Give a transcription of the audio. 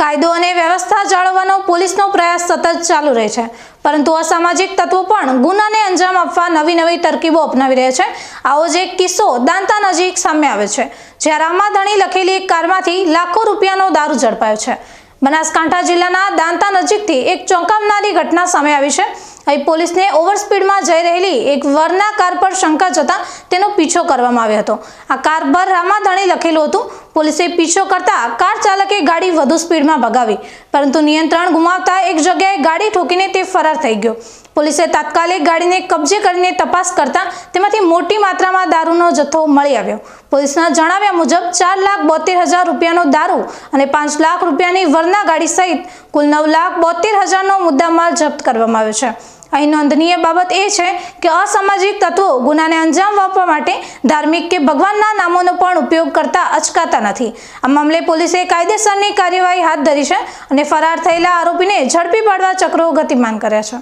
કાયદો અને વ્યવસ્થા જાળવવાનો પોલીસનો પ્રયાસ સતત ચાલુ રહે છે. પરંતુ અસામાજિક તત્વો પણ ગુનાને અંજામ આપવા નવી નવી તરકીબો અપનાવી રહ્યા છે. આવો જ એક કિસ્સો દાંતા નજીક સામે આવે છે, જ્યાં રામાધણી લખેલી એક કારમાંથી લાખો રૂપિયાનો દારૂ ઝડપાયો છે. બનાસકાંઠા જિલ્લાના દાંતા નજીકથી એક ચોંકાવનારી ઘટના સામે આવી છે. અહીં પોલીસને ઓવરસ્પીડમાં જઈ રહેલી એક વરના કાર પર શંકા જતા તેનો પીછો કરવામાં આવ્યો હતો. આ કાર પર રામાધણી લખેલું હતું પોલીસે પીછો કરતા કાર ચાલકે ગાડી વધુ સ્પીડમાં ભગાવી, પરંતુ નિયંત્રણ ગુમાવતા એક જગ્યાએ ગાડી ઠોકીને તે ફરાર થઈ ગયો. પોલીસે તાત્કાલિક ગાડીને કબજે કરીને તપાસ કરતા તેમાંથી મોટી માત્રામાં દારૂનો જથ્થો મળી આવ્યો. પોલીસના જણાવ્યા મુજબ, ચાર લાખ બોતેર હજાર રૂપિયાનો દારૂ અને પાંચ લાખ રૂપિયાની વરના ગાડી સહિત કુલ નવ લાખ બોતેર હજારનો મુદ્દામાલ જપ્ત કરવામાં આવ્યો છે. અહીં નોંધનીય બાબત એ છે કે અસામાજિક તત્વો ગુનાને અંજામ આપવા માટે ધાર્મિક કે ભગવાનના નામોનો પણ ઉપયોગ કરતા અચકાતા નથી. આ મામલે પોલીસે કાયદેસરની કાર્યવાહી હાથ ધરી છે અને ફરાર થયેલા આરોપીને ઝડપી પાડવા ચક્રો ગતિમાન કર્યા છે.